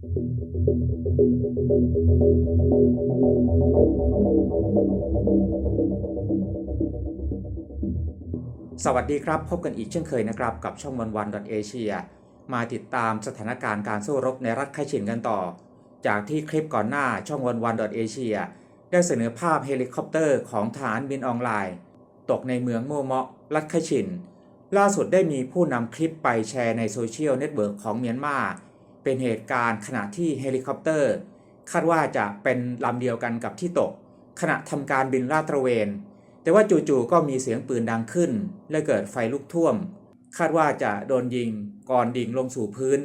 สวัสดีครับ พบกันอีกเช่นเคยนะครับ กับช่องวันวันดอทเอเชียมาติดตามสถานการณ์การสู้รบในรัฐไคชินกันต่อ จากที่คลิปก่อนหน้าช่องวันวันดอทเอเชียได้เสนอภาพเฮลิคอปเตอร์ของฐานบินออนไลน์ ตกในเมืองโมเมาะรัฐไคชิน ล่าสุดได้มีผู้นำคลิปไปแชร์ในโซเชียลเน็ตเวิร์กของเมียนมา เป็นเหตุการณ์ขณะที่เฮลิคอปเตอร์ คาดว่าจะเป็นลำเดียวกันกับที่ตก ขณะทำการบินลาดตระเวน แต่ว่าจู่ๆก็มีเสียงปืนดังขึ้น และเกิดไฟลุกท่วม คาดว่าจะโดนยิงก่อนดิ่งลงสู่พื้น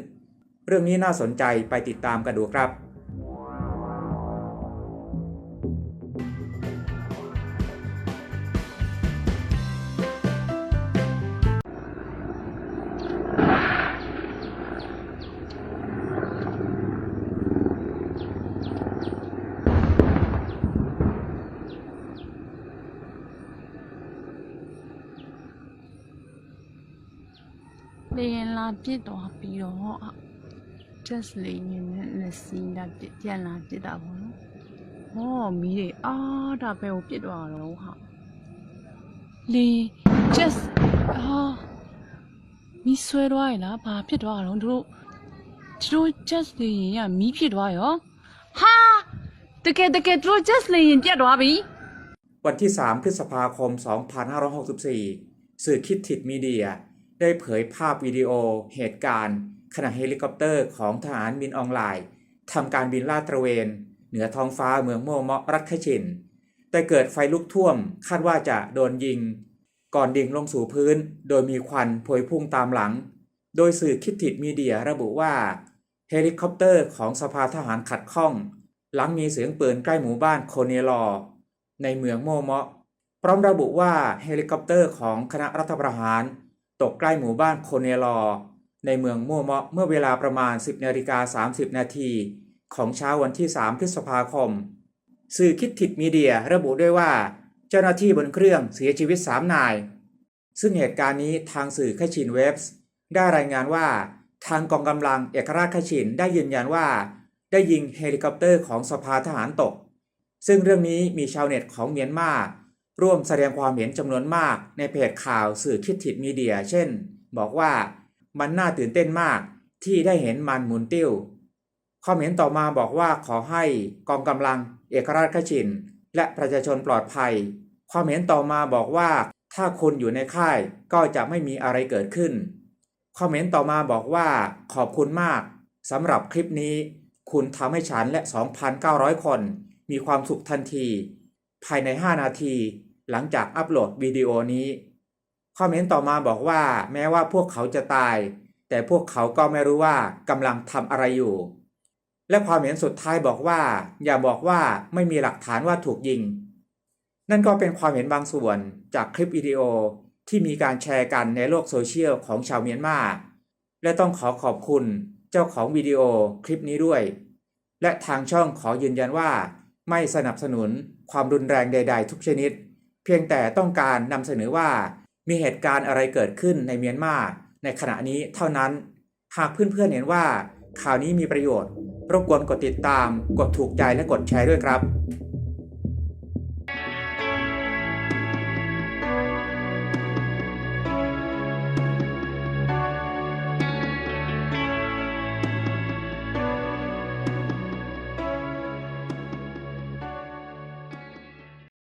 เรื่องนี้น่าสนใจไปติดตามกันดูครับ လေရင်လာပြစ်သွားပြီးတော့ just လေးနေနဲ့လက်စီးလာပြစ်ပြန်လာပြစ်တာပေါ့နော်။ဟောမီးတွေအာဒါပဲကိုပြစ်သွားတော့ဟာလေ just ဟာမီးဆွဲသွားရလားဘာဖြစ်သွားတော့တို့တို့တို့ just လေးရင်ကမီးဖြစ်သွားရောဟာတကယ်တကယ်တို့ just လေးရင်ပြတ်သွားပြီ วันที่ 3 พฤษภาคม 2564 สื่อคิดทิดมีเดีย ได้เผยภาพวิดีโอเหตุการณ์ขณะเฮลิคอปเตอร์ของทหารบินออนไลน์ทำการบินลาดตระเวน เหนือท้องฟ้าเมืองโมเมาะรัฐไคชิน แต่เกิดไฟลุกท่วมคาดว่าจะโดนยิง ก่อนดิ่งลงสู่พื้น โดยมีควันพวยพุ่งตามหลัง โดยสื่อคิดทิดมีเดียระบุว่า เฮลิคอปเตอร์ของสภาทหารขัดข้อง หลังมีเสียงปืนใกล้หมู่บ้านโคเนลอ ในเมืองโมเมาะพร้อมระบุว่าเฮลิคอปเตอร์ของคณะรัฐประหาร ตกใกล้หมู่บ้านโคเนลอ ในเมืองโมเมาะเมื่อเวลาประมาณ 10นาฬิกา30 นาทีของเช้าวันที่ 3 พฤษภาคม สื่อคิดทิดมีเดียระบุด้วยว่า เจ้าหน้าที่บนเครื่องเสียชีวิต 3 นาย ซึ่งเหตุการณ์นี้ทางสื่อคชินเว็บส์ได้รายงานว่าทางกองกำลังเอกราชคชินได้ยืนยันว่า ได้ยิงเฮลิคอปเตอร์ของสภาทหารตก ซึ่งเรื่องนี้มีชาวเน็ตของเมียนมา ร่วมแสดงความเห็นจำนวนมากในเพจข่าวสื่อคิดทิดมีเดีย เช่น บอกว่ามันน่าตื่นเต้นมากที่ได้เห็นมันหมุนติ้วความเห็นต่อมาบอกว่าขอให้กองกำลังเอกราชขชิน และประชาชนปลอดภัยความเห็นต่อมาบอกว่า ถ้าคุณอยู่ในค่ายก็จะไม่มีอะไรเกิดขึ้นความเห็นต่อมาบอกว่าขอบคุณมากสำหรับคลิปนี้ คุณทำให้ฉันและ 2,900 คน มีความสุขทันที ภายใน 5 นาที หลังจากอัปโหลดวิดีโอนี้คอมเมนต์ต่อมาบอกว่า แม้ว่าพวกเขาจะตาย แต่พวกเขาก็ไม่รู้ว่ากำลังทำอะไรอยู่ และความเห็นสุดท้ายบอกว่า อย่าบอกว่าไม่มีหลักฐานว่าถูกยิง นั่นก็เป็นความเห็นบางส่วนจากคลิปวิดีโอที่มีการแชร์กันในโลกโซเชียลของชาวเมียนมา และต้องขอขอบคุณเจ้าของวิดีโอคลิปนี้ด้วย และทางช่องขอยืนยันว่า ไม่สนับสนุนความรุนแรงใด ๆ ทุกชนิด เพียงแต่ต้องการนำเสนอว่ามีเหตุการณ์อะไรเกิดขึ้นในเมียนมาในขณะนี้เท่านั้น หากเพื่อนๆเห็นว่าข่าวนี้มีประโยชน์ รบกวนกดติดตาม กดถูกใจและกดแชร์ด้วยครับ